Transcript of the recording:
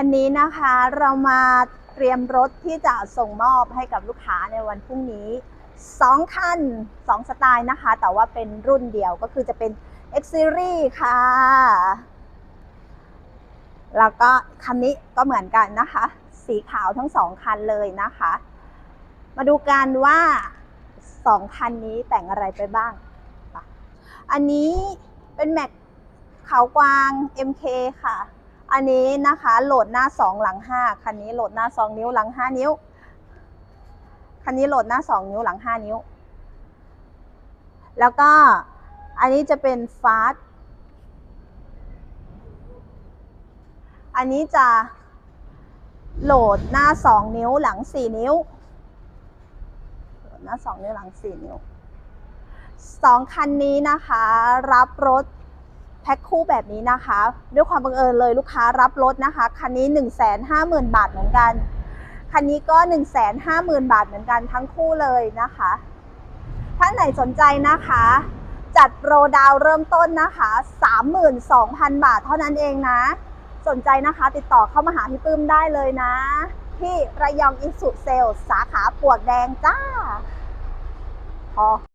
วันนี้นะคะเรามาเตรียมรถที่จะส่งมอบให้กับลูกค้าในวันพรุ่งนี้ 2 คัน 2 สไตล์นะคะ แต่ว่าเป็นรุ่นเดียวก็คือจะเป็น X Series ค่ะ แล้วก็คันนี้ก็เหมือนกันนะคะ สีขาวทั้งสองคันเลยนะคะ มาดูกันว่า 2 คันนี้แต่งอะไรไปบ้าง อันนี้เป็นแม็กขาวกวาง MK ค่ะ อันนี้นะคะโหลดหน้า 2 หลัง 5 คันนี้โหลดหน้า 2 นิ้วหลัง 5 นิ้ว คันนี้โหลดหน้า 2 นิ้วหลัง 5 นิ้ว แล้วก็อันนี้จะเป็นฟาสอันนี้จะโหลดหน้า 2 นิ้วหลัง 4 นิ้ว โหลดหน้า 2 นิ้วหลัง 4 นิ้ว 2 คันนี้นะคะ รับรถ แพ็คคู่แบบนี้นะคะ ด้วยความบังเอิญเลยลูกค้ารับรถนะคะ คันนี้ 1 5 0 0 0 0 บาทเหมือนกัน คันนี้ก็ 1 5 0 0 0 0 บาทเหมือนกันทั้งคู่เลยนะคะ ท่านไหนสนใจนะคะ จัดโปรดาวเริ่มต้นนะคะ 32,000 บาทเท่านั้นเองนะ สนใจนะคะติดต่อเข้ามาหาพี่ปื้มได้เลยนะ ที่ระยองอิสุเซลสาขาปวกแดงจ้าพอ